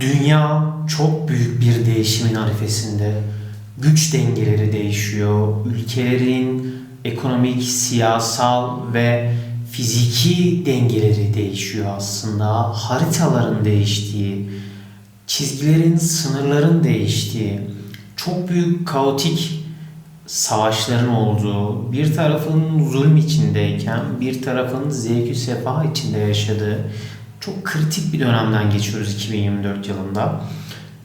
Dünya çok büyük bir değişimin arifesinde. Güç dengeleri değişiyor. Ülkelerin ekonomik, siyasal ve fiziki dengeleri değişiyor aslında. Haritaların değiştiği, çizgilerin, sınırların değiştiği, çok büyük kaotik savaşların olduğu, bir tarafın zulüm içindeyken bir tarafın zevkü sefa içinde yaşadığı çok kritik bir dönemden geçiyoruz 2024 yılında.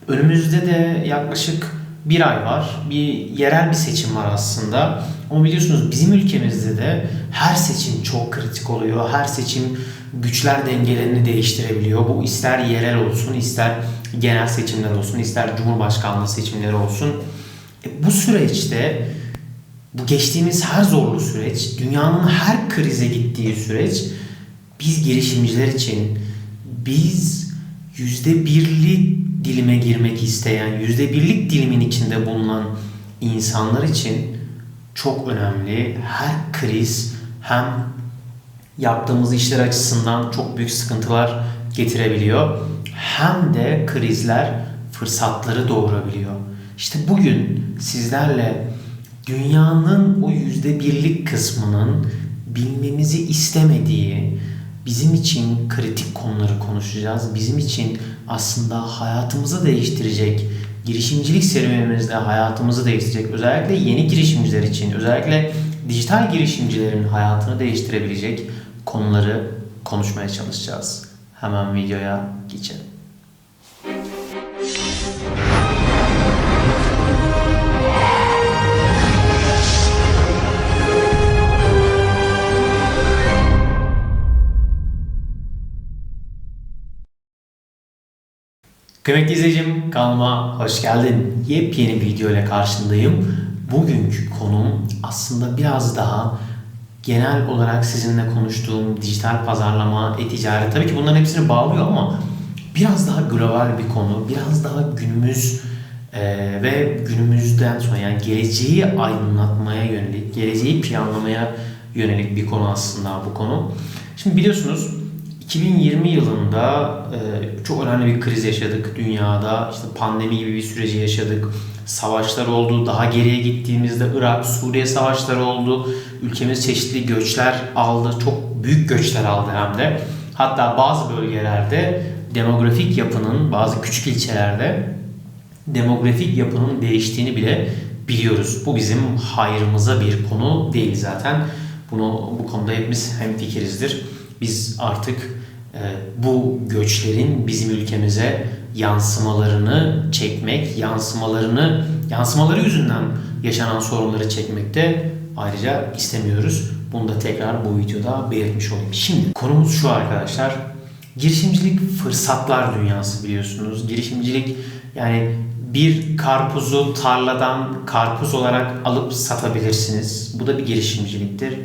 Önümüzde de yaklaşık bir ay var. Bir yerel bir seçim var aslında. Ama biliyorsunuz bizim ülkemizde de her seçim çok kritik oluyor. Her seçim güçler dengelerini değiştirebiliyor. Bu ister yerel olsun, ister genel seçimler olsun, ister cumhurbaşkanlığı seçimleri olsun. E, bu süreçte bu geçtiğimiz her zorlu süreç, dünyanın her krize gittiği süreç biz girişimciler için biz yüzde birlik dilime girmek isteyen, yüzde birlik dilimin içinde bulunan insanlar için çok önemli. Her kriz hem yaptığımız işler açısından çok büyük sıkıntılar getirebiliyor. Hem de krizler fırsatları doğurabiliyor. İşte bugün sizlerle dünyanın o yüzde birlik kısmının bilmemizi istemediği, bizim için kritik konuları konuşacağız. Bizim için aslında hayatımızı değiştirecek, girişimcilik serüvenimizde hayatımızı değiştirecek, özellikle yeni girişimciler için, özellikle dijital girişimcilerin hayatını değiştirebilecek konuları konuşmaya çalışacağız. Hemen videoya geçelim. Kıymetli izleyicim kanalıma hoş geldin. Yepyeni bir video ile karşındayım. Bugünkü konum aslında biraz daha genel olarak sizinle konuştuğum dijital pazarlama, e-ticaret. Tabii ki bunların hepsini bağlıyor ama biraz daha global bir konu, biraz daha günümüz e, ve günümüzden sonra yani geleceği aydınlatmaya yönelik, geleceği planlamaya yönelik bir konu aslında bu konu. Şimdi biliyorsunuz 2020 yılında e, çok önemli bir kriz yaşadık dünyada. İşte pandemi gibi bir süreci yaşadık. Savaşlar oldu. Daha geriye gittiğimizde Irak, Suriye savaşları oldu. Ülkemiz çeşitli göçler aldı. Çok büyük göçler aldı hem de. Hatta bazı bölgelerde demografik yapının, bazı küçük ilçelerde demografik yapının değiştiğini bile biliyoruz. Bu bizim hayrımıza bir konu değil zaten. Bunu bu konuda hepimiz hemfikirizdir. Biz artık bu göçlerin bizim ülkemize yansımalarını çekmek, yansımalarını yansımaları yüzünden yaşanan sorunları çekmekte ayrıca istemiyoruz. Bunu da tekrar bu videoda belirtmiş olayım. Şimdi konumuz şu arkadaşlar. Girişimcilik fırsatlar dünyası biliyorsunuz. Girişimcilik yani bir karpuzu tarladan karpuz olarak alıp satabilirsiniz. Bu da bir girişimciliktir.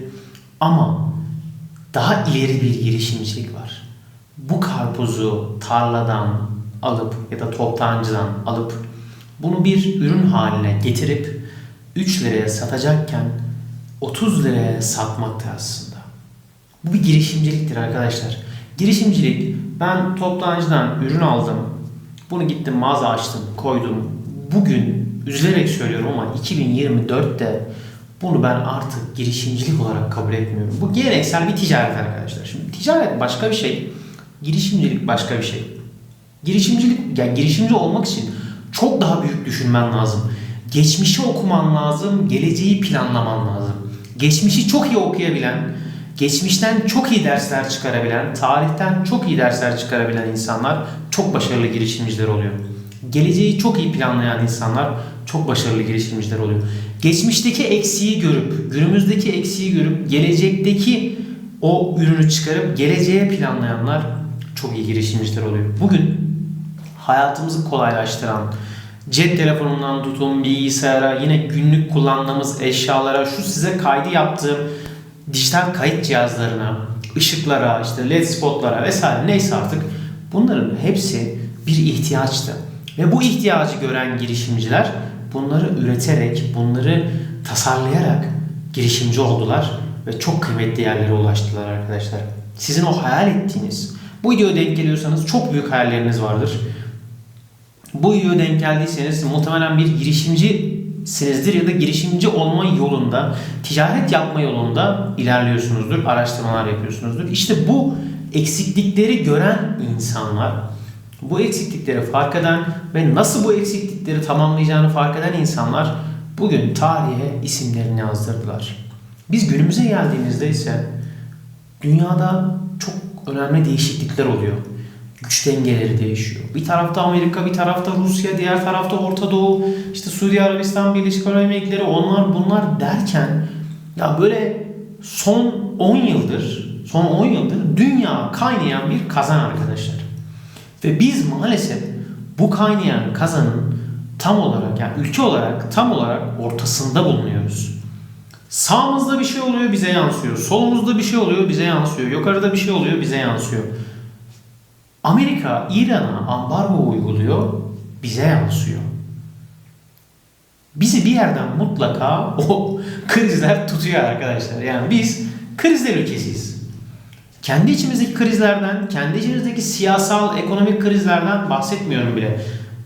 Ama daha ileri bir girişimcilik var. Bu karpuzu tarladan alıp ya da toptancıdan alıp bunu bir ürün haline getirip 3 liraya satacakken 30 liraya satmakta aslında. Bu bir girişimciliktir arkadaşlar. Girişimcilik ben toptancıdan ürün aldım. Bunu gittim mağaza açtım, koydum. Bugün üzülerek söylüyorum ama 2024'te bunu ben artık girişimcilik olarak kabul etmiyorum. Bu geleneksel bir ticaret arkadaşlar. Şimdi ticaret başka bir şey, girişimcilik başka bir şey. Girişimcilik, yani girişimci olmak için çok daha büyük düşünmen lazım. Geçmişi okuman lazım, geleceği planlaman lazım. Geçmişi çok iyi okuyabilen, geçmişten çok iyi dersler çıkarabilen, tarihten çok iyi dersler çıkarabilen insanlar çok başarılı girişimciler oluyor. Geleceği çok iyi planlayan insanlar çok başarılı girişimciler oluyor. Geçmişteki eksiği görüp, günümüzdeki eksiği görüp, gelecekteki o ürünü çıkarıp geleceğe planlayanlar çok iyi girişimciler oluyor. Bugün hayatımızı kolaylaştıran, cep telefonundan tutun bilgisayara, yine günlük kullandığımız eşyalara, şu size kaydı yaptığım dijital kayıt cihazlarına, ışıklara, işte led spotlara vesaire neyse artık bunların hepsi bir ihtiyaçtı. Ve bu ihtiyacı gören girişimciler bunları üreterek, bunları tasarlayarak girişimci oldular ve çok kıymetli yerlere ulaştılar arkadaşlar. Sizin o hayal ettiğiniz, bu videoya denk geliyorsanız çok büyük hayalleriniz vardır. Bu videoya denk geldiyseniz muhtemelen bir girişimcisinizdir ya da girişimci olma yolunda, ticaret yapma yolunda ilerliyorsunuzdur, araştırmalar yapıyorsunuzdur. İşte bu eksiklikleri gören insanlar, bu eksiklikleri fark eden ve nasıl bu eksiklikleri tamamlayacağını fark eden insanlar bugün tarihe isimlerini yazdırdılar. Biz günümüze geldiğimizde ise dünyada önemli değişiklikler oluyor. Güç dengeleri değişiyor. Bir tarafta Amerika, bir tarafta Rusya, diğer tarafta Orta Doğu, işte Suudi Arabistan, Birleşik Arap Emirlikleri, onlar bunlar derken ya böyle son 10 yıldır, son 10 yıldır dünya kaynayan bir kazan arkadaşlar. Ve biz maalesef bu kaynayan kazanın tam olarak yani ülke olarak tam olarak ortasında bulunuyoruz. Sağımızda bir şey oluyor bize yansıyor. Solumuzda bir şey oluyor bize yansıyor. Yukarıda bir şey oluyor bize yansıyor. Amerika İran'a ambargo uyguluyor bize yansıyor. Bizi bir yerden mutlaka o krizler tutuyor arkadaşlar. Yani biz krizler ülkesiyiz. Kendi içimizdeki krizlerden, kendi içimizdeki siyasal, ekonomik krizlerden bahsetmiyorum bile.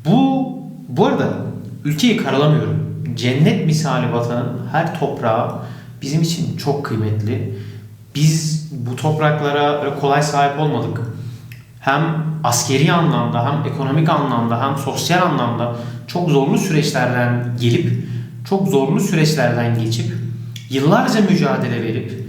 Bu, bu arada ülkeyi karalamıyorum. Cennet misali vatanın her toprağı bizim için çok kıymetli. Biz bu topraklara kolay sahip olmadık. Hem askeri anlamda, hem ekonomik anlamda, hem sosyal anlamda çok zorlu süreçlerden gelip, çok zorlu süreçlerden geçip, yıllarca mücadele verip,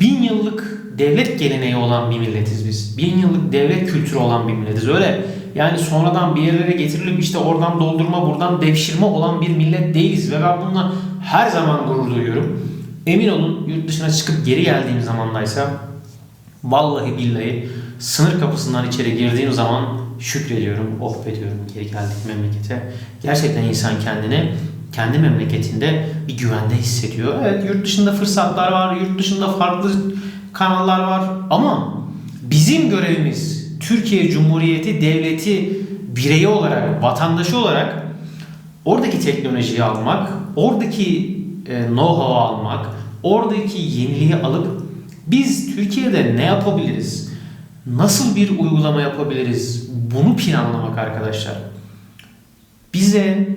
bin yıllık devlet geleneği olan bir milletiz biz. Bin yıllık devlet kültürü olan bir milletiz. Öyle yani sonradan bir yerlere getirilip işte oradan doldurma buradan devşirme olan bir millet değiliz. Ve ben bununla her zaman gurur duyuyorum. Emin olun yurt dışına çıkıp geri geldiğim zamandaysa vallahi billahi sınır kapısından içeri girdiğim zaman şükrediyorum, oh be diyorum geri geldik memlekete. Gerçekten insan kendini kendi memleketinde bir güvende hissediyor. Evet yurt dışında fırsatlar var, yurt dışında farklı kanallar var ama bizim görevimiz Türkiye Cumhuriyeti Devleti bireyi olarak, vatandaşı olarak oradaki teknolojiyi almak, oradaki e, know-how almak, oradaki yeniliği alıp biz Türkiye'de ne yapabiliriz? Nasıl bir uygulama yapabiliriz? Bunu planlamak arkadaşlar. Bize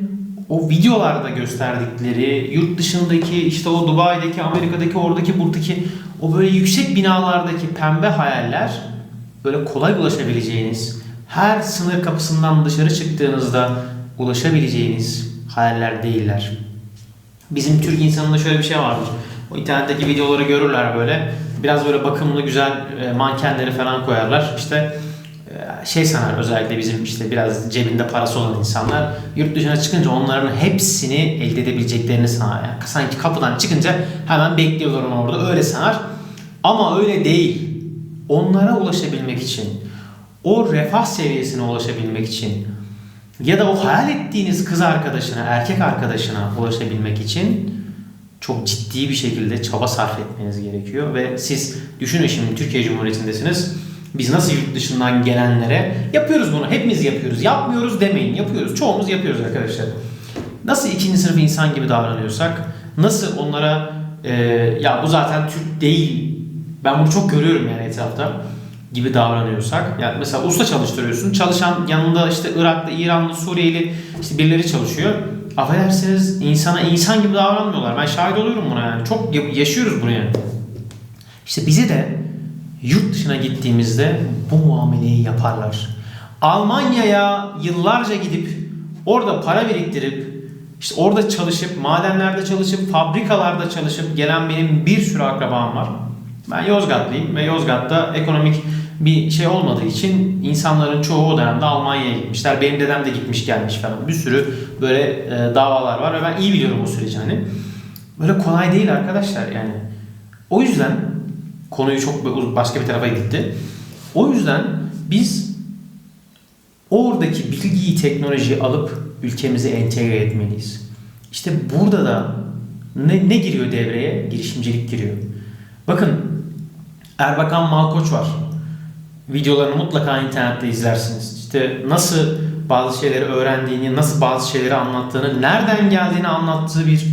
o videolarda gösterdikleri yurt dışındaki işte o Dubai'deki, Amerika'daki, oradaki, buradaki o böyle yüksek binalardaki pembe hayaller böyle kolay ulaşabileceğiniz, her sınır kapısından dışarı çıktığınızda ulaşabileceğiniz hayaller değiller. Bizim Türk insanında şöyle bir şey vardır. O internetteki videoları görürler böyle. Biraz böyle bakımlı güzel e, mankenleri falan koyarlar. İşte e, şey sanar özellikle bizim işte biraz cebinde parası olan insanlar yurt dışına çıkınca onların hepsini elde edebileceklerini sanar. Yani sanki kapıdan çıkınca hemen bekliyorlar onu orada öyle sanar. Ama öyle değil. Onlara ulaşabilmek için, o refah seviyesine ulaşabilmek için ya da o hayal ettiğiniz kız arkadaşına, erkek arkadaşına ulaşabilmek için çok ciddi bir şekilde çaba sarf etmeniz gerekiyor ve siz düşünün şimdi Türkiye Cumhuriyeti'ndesiniz. Biz nasıl yurt dışından gelenlere yapıyoruz bunu. Hepimiz yapıyoruz. Yapmıyoruz demeyin. Yapıyoruz. Çoğumuz yapıyoruz arkadaşlar. Nasıl ikinci sınıf insan gibi davranıyorsak, nasıl onlara e, ya bu zaten Türk değil. Ben bunu çok görüyorum yani etrafta gibi davranıyorsak. Yani mesela usta çalıştırıyorsun. Çalışan yanında işte Iraklı, İranlı, Suriyeli işte birileri çalışıyor affedersiniz insana insan gibi davranmıyorlar. Ben şahit oluyorum buna yani. Çok yaşıyoruz bunu yani. İşte bize de yurt dışına gittiğimizde bu muameleyi yaparlar. Almanya'ya yıllarca gidip orada para biriktirip işte orada çalışıp, madenlerde çalışıp, fabrikalarda çalışıp gelen benim bir sürü akrabam var. Ben Yozgatlıyım ve Yozgat'ta ekonomik bir şey olmadığı için insanların çoğu o dönemde Almanya'ya gitmişler. Benim dedem de gitmiş gelmiş falan. Bir sürü böyle e, davalar var ve ben iyi biliyorum o süreci hani. Böyle kolay değil arkadaşlar yani. O yüzden konuyu çok başka bir tarafa gitti. O yüzden biz oradaki bilgiyi, teknolojiyi alıp ülkemize entegre etmeliyiz. İşte burada da ne, ne giriyor devreye? Girişimcilik giriyor. Bakın Erbakan Malkoç var videolarını mutlaka internette izlersiniz. İşte nasıl bazı şeyleri öğrendiğini, nasıl bazı şeyleri anlattığını, nereden geldiğini anlattığı bir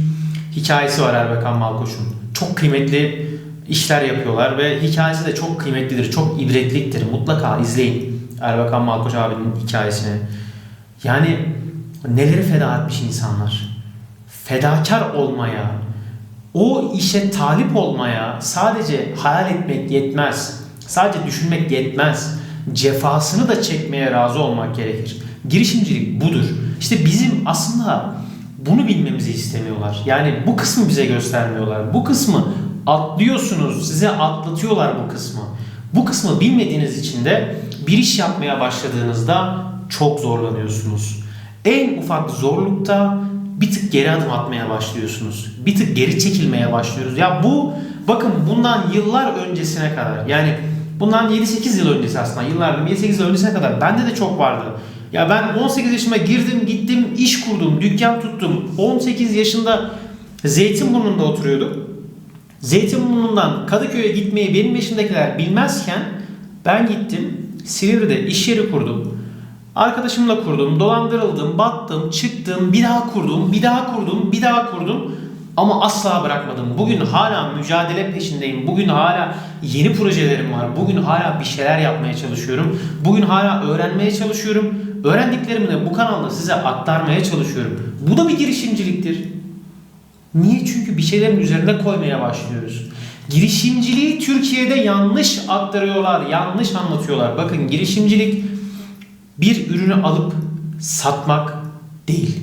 hikayesi var Erbakan Malkoç'un. Çok kıymetli işler yapıyorlar ve hikayesi de çok kıymetlidir, çok ibretliktir. Mutlaka izleyin Erbakan Malkoç abinin hikayesini. Yani neleri feda etmiş insanlar. Fedakar olmaya, o işe talip olmaya sadece hayal etmek yetmez. Sadece düşünmek yetmez. Cefasını da çekmeye razı olmak gerekir. Girişimcilik budur. İşte bizim aslında bunu bilmemizi istemiyorlar. Yani bu kısmı bize göstermiyorlar. Bu kısmı atlıyorsunuz, size atlatıyorlar bu kısmı. Bu kısmı bilmediğiniz için de bir iş yapmaya başladığınızda çok zorlanıyorsunuz. En ufak zorlukta bir tık geri adım atmaya başlıyorsunuz. Bir tık geri çekilmeye başlıyoruz. Ya bu bakın bundan yıllar öncesine kadar yani bundan 7-8 yıl öncesi aslında yıllar 7-8 yıl öncesine kadar bende de çok vardı. Ya ben 18 yaşıma girdim gittim iş kurdum dükkan tuttum 18 yaşında Zeytinburnu'nda oturuyordum. Zeytinburnu'ndan Kadıköy'e gitmeyi benim yaşındakiler bilmezken ben gittim Silivri'de iş yeri kurdum. Arkadaşımla kurdum, dolandırıldım, battım, çıktım, bir daha kurdum, bir daha kurdum, bir daha kurdum. Ama asla bırakmadım. Bugün hala mücadele peşindeyim. Bugün hala yeni projelerim var. Bugün hala bir şeyler yapmaya çalışıyorum. Bugün hala öğrenmeye çalışıyorum. Öğrendiklerimi de bu kanalda size aktarmaya çalışıyorum. Bu da bir girişimciliktir. Niye? Çünkü bir şeylerin üzerine koymaya başlıyoruz. Girişimciliği Türkiye'de yanlış aktarıyorlar, yanlış anlatıyorlar. Bakın girişimcilik bir ürünü alıp satmak değil.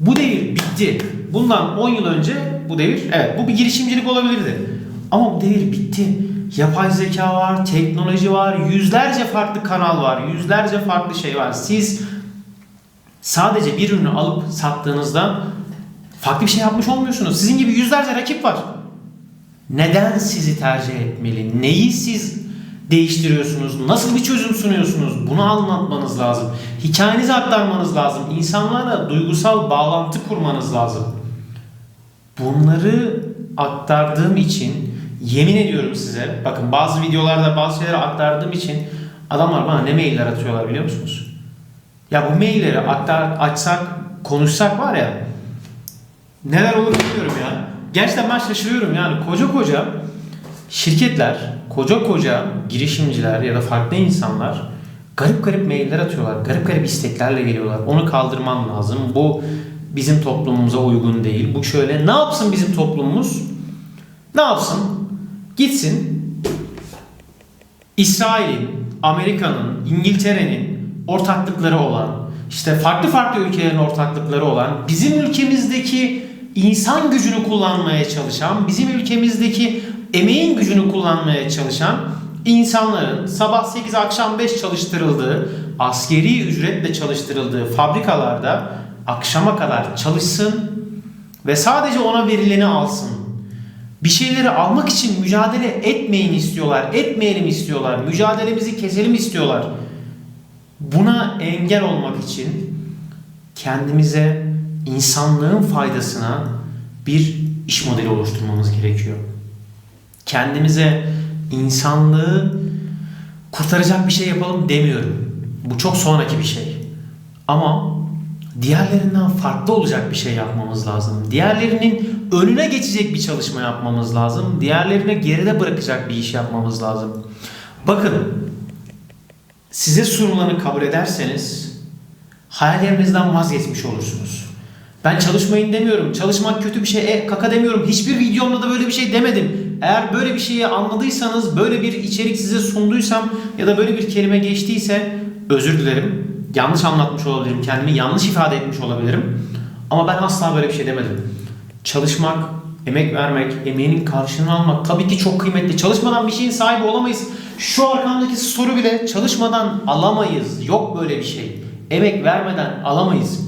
Bu devir bitti. Bundan 10 yıl önce bu devir, evet bu bir girişimcilik olabilirdi. Ama bu devir bitti. Yapay zeka var, teknoloji var, yüzlerce farklı kanal var, yüzlerce farklı şey var. Siz sadece bir ürünü alıp sattığınızda farklı bir şey yapmış olmuyorsunuz. Sizin gibi yüzlerce rakip var. Neden sizi tercih etmeli? Neyi siz değiştiriyorsunuz? Nasıl bir çözüm sunuyorsunuz? Bunu anlatmanız lazım. Hikayenizi aktarmanız lazım. İnsanlarla duygusal bağlantı kurmanız lazım. Bunları aktardığım için yemin ediyorum size bakın bazı videolarda bazı şeyleri aktardığım için adamlar bana ne mailler atıyorlar biliyor musunuz? Ya bu mailleri aktar, açsak konuşsak var ya neler olur bilmiyorum ya. Gerçekten ben şaşırıyorum yani koca koca şirketler, koca koca girişimciler ya da farklı insanlar garip garip mailler atıyorlar. Garip garip isteklerle geliyorlar. Onu kaldırmam lazım. Bu bizim toplumumuza uygun değil. Bu şöyle. Ne yapsın bizim toplumumuz? Ne yapsın? Gitsin İsrail'in, Amerika'nın, İngiltere'nin ortaklıkları olan, işte farklı farklı ülkelerin ortaklıkları olan, bizim ülkemizdeki insan gücünü kullanmaya çalışan, bizim ülkemizdeki emeğin gücünü kullanmaya çalışan insanların sabah 8 akşam 5 çalıştırıldığı, askeri ücretle çalıştırıldığı fabrikalarda akşama kadar çalışsın ve sadece ona verileni alsın. Bir şeyleri almak için mücadele etmeyin istiyorlar, etmeyelim istiyorlar, mücadelemizi keselim istiyorlar. Buna engel olmak için kendimize insanlığın faydasına bir iş modeli oluşturmamız gerekiyor. Kendimize insanlığı kurtaracak bir şey yapalım demiyorum. Bu çok sonraki bir şey. Ama diğerlerinden farklı olacak bir şey yapmamız lazım. Diğerlerinin önüne geçecek bir çalışma yapmamız lazım. Diğerlerine geride bırakacak bir iş yapmamız lazım. Bakın size sunulanı kabul ederseniz hayallerinizden vazgeçmiş olursunuz. Ben çalışmayın demiyorum. Çalışmak kötü bir şey. E, kaka demiyorum. Hiçbir videomda da böyle bir şey demedim. Eğer böyle bir şeyi anladıysanız, böyle bir içerik size sunduysam ya da böyle bir kelime geçtiyse özür dilerim. Yanlış anlatmış olabilirim. Kendimi yanlış ifade etmiş olabilirim. Ama ben asla böyle bir şey demedim. Çalışmak, emek vermek, emeğinin karşılığını almak tabii ki çok kıymetli. Çalışmadan bir şeyin sahibi olamayız. Şu arkamdaki soru bile çalışmadan alamayız. Yok böyle bir şey. Emek vermeden alamayız.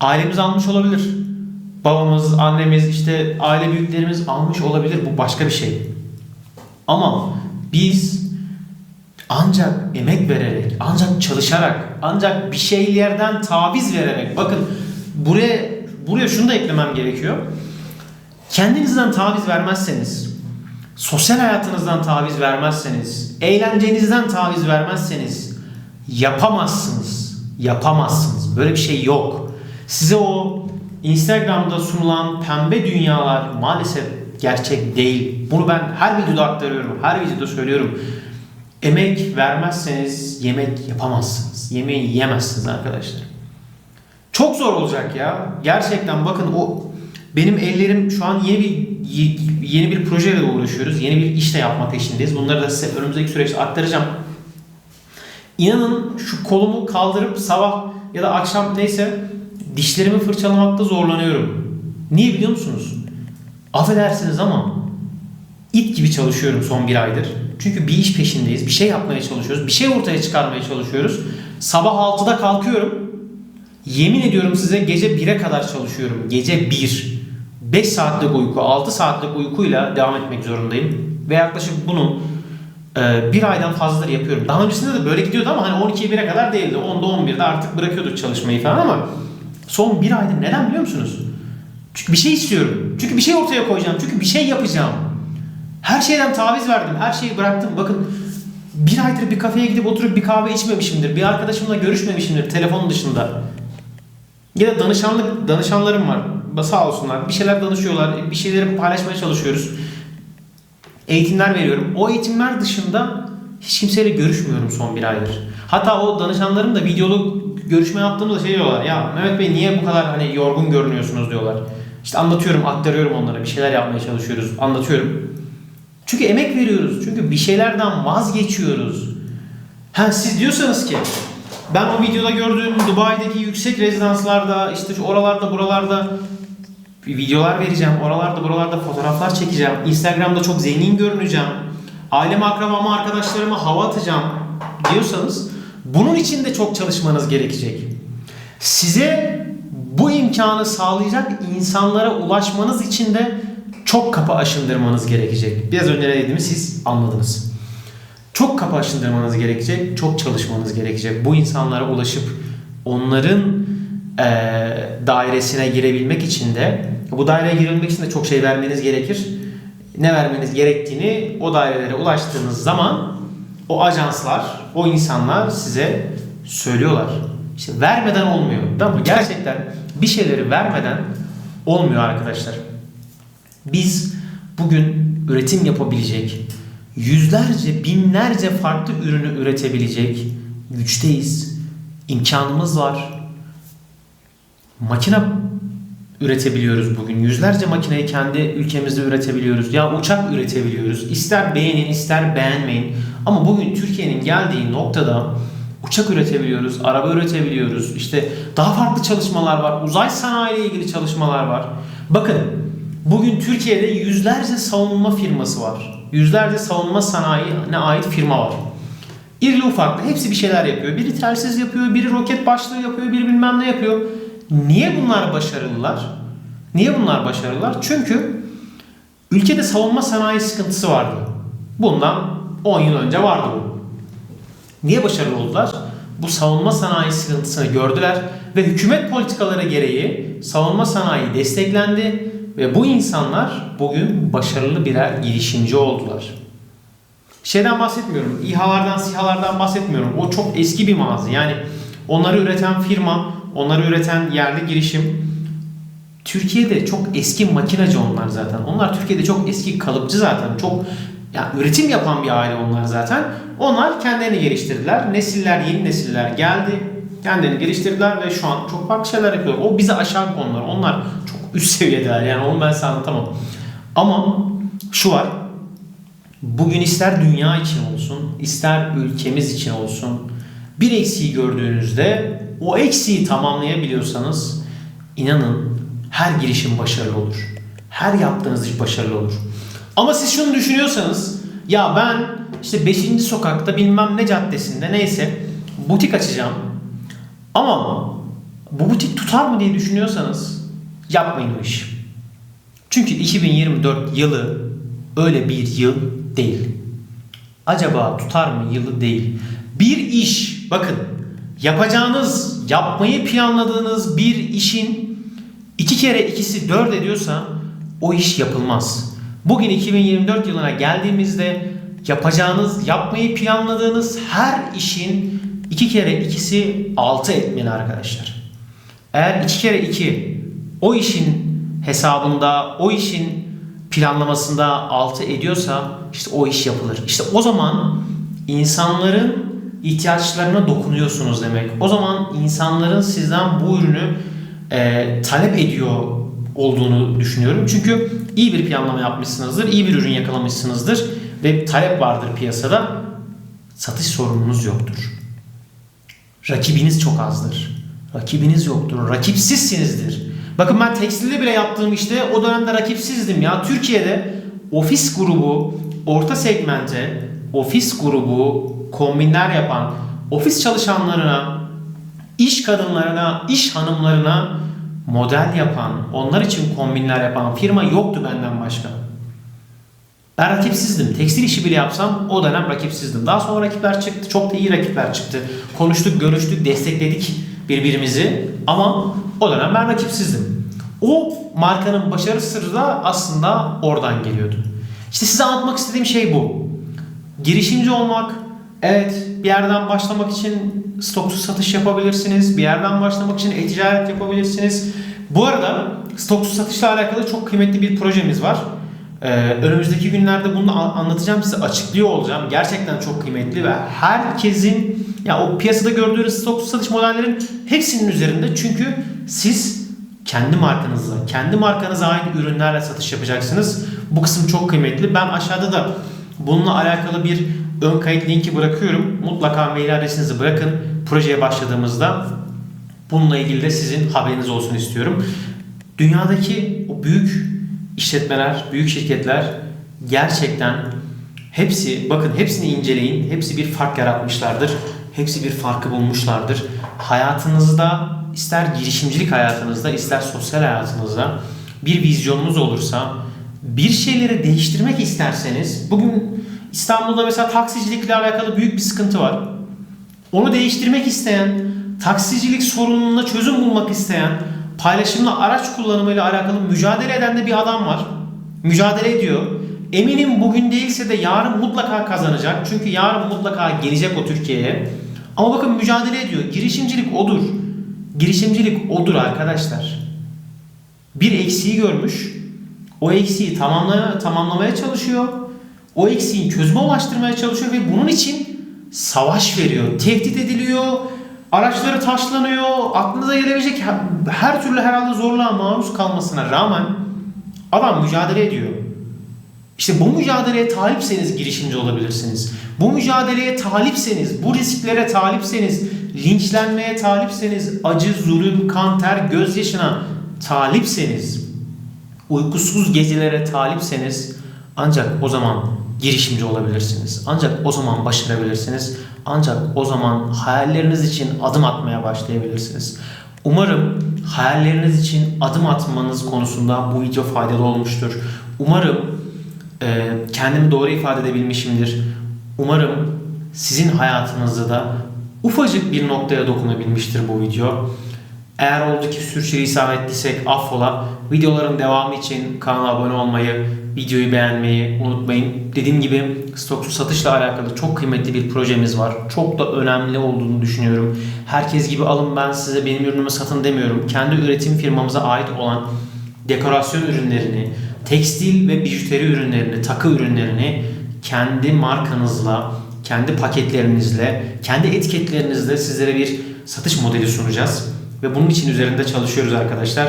Ailemiz almış olabilir. Babamız, annemiz, işte aile büyüklerimiz almış olabilir. Bu başka bir şey. Ama biz ancak emek vererek, ancak çalışarak, ancak bir şeylerden taviz vererek bakın buraya buraya şunu da eklemem gerekiyor. Kendinizden taviz vermezseniz, sosyal hayatınızdan taviz vermezseniz, eğlencenizden taviz vermezseniz yapamazsınız. Yapamazsınız. Böyle bir şey yok. Size o Instagram'da sunulan pembe dünyalar maalesef gerçek değil. Bunu ben her videoda aktarıyorum. Her videoda söylüyorum. Emek vermezseniz yemek yapamazsınız. Yemeği yiyemezsiniz arkadaşlar. Çok zor olacak ya. Gerçekten bakın o benim ellerim şu an yeni bir yeni bir projeyle uğraşıyoruz. Yeni bir işte yapma peşindeyiz. Bunları da size önümüzdeki süreçte aktaracağım. İnanın şu kolumu kaldırıp sabah ya da akşam neyse dişlerimi fırçalamakta zorlanıyorum. Niye biliyor musunuz? Affedersiniz ama it gibi çalışıyorum son bir aydır. Çünkü bir iş peşindeyiz. Bir şey yapmaya çalışıyoruz. Bir şey ortaya çıkarmaya çalışıyoruz. Sabah 6'da kalkıyorum. Yemin ediyorum size gece 1'e kadar çalışıyorum. Gece 1. 5 saatlik uyku, 6 saatlik uykuyla devam etmek zorundayım. Ve yaklaşık bunu e, bir aydan fazladır yapıyorum. Daha öncesinde de böyle gidiyordu ama hani 12'ye 1'e kadar değildi. 10'da 11'de artık bırakıyorduk çalışmayı falan ama son bir aydır neden biliyor musunuz? Çünkü bir şey istiyorum. Çünkü bir şey ortaya koyacağım. Çünkü bir şey yapacağım. Her şeyden taviz verdim. Her şeyi bıraktım. Bakın bir aydır bir kafeye gidip oturup bir kahve içmemişimdir. Bir arkadaşımla görüşmemişimdir telefon dışında. Yine danışanlık danışanlarım var. Sağ olsunlar. Bir şeyler danışıyorlar. Bir şeyleri paylaşmaya çalışıyoruz. Eğitimler veriyorum. O eğitimler dışında hiç kimseyle görüşmüyorum son bir aydır. Hatta o danışanlarım da videolu görüşme yaptığımda şey diyorlar. Ya Mehmet Bey niye bu kadar hani yorgun görünüyorsunuz diyorlar. İşte anlatıyorum, aktarıyorum onlara. Bir şeyler yapmaya çalışıyoruz. Anlatıyorum. Çünkü emek veriyoruz. Çünkü bir şeylerden vazgeçiyoruz. Ha siz diyorsanız ki ben o videoda gördüğüm Dubai'deki yüksek rezidanslarda işte şu oralarda buralarda videolar vereceğim. Oralarda buralarda fotoğraflar çekeceğim. Instagram'da çok zengin görüneceğim. Aileme, akrabama, arkadaşlarıma hava atacağım diyorsanız bunun için de çok çalışmanız gerekecek. Size bu imkanı sağlayacak insanlara ulaşmanız için de çok kapı aşındırmanız gerekecek. Biraz önce ne dediğimi siz anladınız. Çok kapı aşındırmanız gerekecek, çok çalışmanız gerekecek. Bu insanlara ulaşıp onların e, dairesine girebilmek için de bu daireye girebilmek için de çok şey vermeniz gerekir. Ne vermeniz gerektiğini o dairelere ulaştığınız zaman o ajanslar, o insanlar size söylüyorlar. İşte vermeden olmuyor. Değil mi? Gerçekten bir şeyleri vermeden olmuyor arkadaşlar. Biz bugün üretim yapabilecek, yüzlerce, binlerce farklı ürünü üretebilecek güçteyiz. İmkanımız var. Makine üretebiliyoruz bugün. Yüzlerce makineyi kendi ülkemizde üretebiliyoruz. Ya uçak üretebiliyoruz. İster beğenin ister beğenmeyin. Ama bugün Türkiye'nin geldiği noktada uçak üretebiliyoruz, araba üretebiliyoruz. İşte daha farklı çalışmalar var. Uzay sanayi ile ilgili çalışmalar var. Bakın bugün Türkiye'de yüzlerce savunma firması var. Yüzlerce savunma sanayine ait firma var. İrili ufaklı hepsi bir şeyler yapıyor. Biri telsiz yapıyor, biri roket başlığı yapıyor, biri bilmem ne yapıyor. Niye bunlar başarılılar? Niye bunlar başarılılar? Çünkü ülkede savunma sanayi sıkıntısı vardı. Bundan 10 yıl önce vardı bu. Niye başarılı oldular? Bu savunma sanayi sıkıntısını gördüler ve hükümet politikaları gereği savunma sanayi desteklendi ve bu insanlar bugün başarılı birer girişimci oldular. Şeyden bahsetmiyorum, İHA'lardan, SİHA'lardan bahsetmiyorum. O çok eski bir mağaza. Yani onları üreten firma, onları üreten yerli girişim Türkiye'de çok eski makinacı onlar zaten. Onlar Türkiye'de çok eski kalıpçı zaten. Çok yani üretim yapan bir aile onlar zaten. Onlar kendilerini geliştirdiler. Nesiller, yeni nesiller geldi. Kendilerini geliştirdiler ve şu an çok farklı şeyler yapıyorlar. O bize aşağı konular. Onlar çok üst seviyedeler. Yani onu ben size anlatamam. Ama şu var. Bugün ister dünya için olsun, ister ülkemiz için olsun bir eksiği gördüğünüzde o eksiği tamamlayabiliyorsanız inanın her girişim başarılı olur. Her yaptığınız iş başarılı olur. Ama siz şunu düşünüyorsanız ya ben işte 5. sokakta bilmem ne caddesinde neyse butik açacağım. Ama bu butik tutar mı diye düşünüyorsanız yapmayın o işi. Çünkü 2024 yılı öyle bir yıl değil. Acaba tutar mı yılı değil. Bir iş bakın yapacağınız, yapmayı planladığınız bir işin iki kere ikisi dört ediyorsa o iş yapılmaz. Bugün 2024 yılına geldiğimizde yapacağınız, yapmayı planladığınız her işin iki kere ikisi altı etmeli arkadaşlar. Eğer iki kere iki o işin hesabında, o işin planlamasında altı ediyorsa işte o iş yapılır. İşte o zaman insanların ihtiyaçlarına dokunuyorsunuz demek. O zaman insanların sizden bu ürünü e, talep ediyor olduğunu düşünüyorum. Çünkü iyi bir planlama yapmışsınızdır, iyi bir ürün yakalamışsınızdır ve talep vardır piyasada. Satış sorununuz yoktur. Rakibiniz çok azdır. Rakibiniz yoktur. Rakipsizsinizdir. Bakın ben tekstilde bile yaptığım işte o dönemde rakipsizdim ya. Türkiye'de ofis grubu, orta segmente, ofis grubu kombinler yapan, ofis çalışanlarına, iş kadınlarına, iş hanımlarına model yapan, onlar için kombinler yapan firma yoktu benden başka. Ben rakipsizdim. Tekstil işi bile yapsam o dönem rakipsizdim. Daha sonra rakipler çıktı. Çok da iyi rakipler çıktı. Konuştuk, görüştük, destekledik birbirimizi. Ama o dönem ben rakipsizdim. O markanın başarı sırrı da aslında oradan geliyordu. İşte size anlatmak istediğim şey bu. Girişimci olmak, evet bir yerden başlamak için stoksuz satış yapabilirsiniz. Bir yerden başlamak için e-ticaret yapabilirsiniz. Bu arada stoksuz satışla alakalı çok kıymetli bir projemiz var. Ee, önümüzdeki günlerde bunu anlatacağım size açıklıyor olacağım. Gerçekten çok kıymetli ve herkesin ya o piyasada gördüğünüz stoksuz satış modellerin hepsinin üzerinde çünkü siz kendi markanızla, kendi markanıza ait ürünlerle satış yapacaksınız. Bu kısım çok kıymetli. Ben aşağıda da bununla alakalı bir ön kayıt linki bırakıyorum. Mutlaka mail adresinizi bırakın. Projeye başladığımızda bununla ilgili de sizin haberiniz olsun istiyorum. Dünyadaki o büyük işletmeler, büyük şirketler gerçekten hepsi, bakın hepsini inceleyin. Hepsi bir fark yaratmışlardır. Hepsi bir farkı bulmuşlardır. Hayatınızda ister girişimcilik hayatınızda ister sosyal hayatınızda bir vizyonunuz olursa bir şeyleri değiştirmek isterseniz bugün İstanbul'da mesela taksicilikle alakalı büyük bir sıkıntı var. Onu değiştirmek isteyen, taksicilik sorununa çözüm bulmak isteyen, paylaşımlı araç kullanımıyla alakalı mücadele eden de bir adam var. Mücadele ediyor. Eminim bugün değilse de yarın mutlaka kazanacak. Çünkü yarın mutlaka gelecek o Türkiye'ye. Ama bakın mücadele ediyor. Girişimcilik odur. Girişimcilik odur arkadaşlar. Bir eksiği görmüş. O eksiği tamamla, tamamlamaya çalışıyor. O eksiğin çözüme ulaştırmaya çalışıyor ve bunun için savaş veriyor. Tehdit ediliyor. Araçları taşlanıyor. Aklınıza gelebilecek her, türlü herhalde zorluğa maruz kalmasına rağmen adam mücadele ediyor. İşte bu mücadeleye talipseniz girişimci olabilirsiniz. Bu mücadeleye talipseniz, bu risklere talipseniz, linçlenmeye talipseniz, acı, zulüm, kan, ter, gözyaşına talipseniz, uykusuz gecelere talipseniz ancak o zaman girişimci olabilirsiniz. Ancak o zaman başarabilirsiniz. Ancak o zaman hayalleriniz için adım atmaya başlayabilirsiniz. Umarım hayalleriniz için adım atmanız konusunda bu video faydalı olmuştur. Umarım e, kendimi doğru ifade edebilmişimdir. Umarım sizin hayatınızda da ufacık bir noktaya dokunabilmiştir bu video. Eğer oldu ki sürçülisan ettiysek affola. Videoların devamı için kanala abone olmayı, videoyu beğenmeyi unutmayın. Dediğim gibi stoksuz satışla alakalı çok kıymetli bir projemiz var. Çok da önemli olduğunu düşünüyorum. Herkes gibi alın ben size benim ürünümü satın demiyorum. Kendi üretim firmamıza ait olan dekorasyon ürünlerini, tekstil ve bijuteri ürünlerini, takı ürünlerini kendi markanızla, kendi paketlerinizle, kendi etiketlerinizle sizlere bir satış modeli sunacağız. Ve bunun için üzerinde çalışıyoruz arkadaşlar.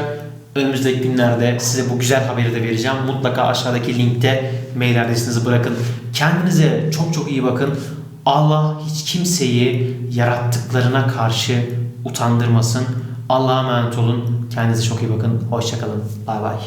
Önümüzdeki günlerde size bu güzel haberi de vereceğim. Mutlaka aşağıdaki linkte mail adresinizi bırakın. Kendinize çok çok iyi bakın. Allah hiç kimseyi yarattıklarına karşı utandırmasın. Allah'a emanet olun. Kendinize çok iyi bakın. Hoşçakalın. Bay bay.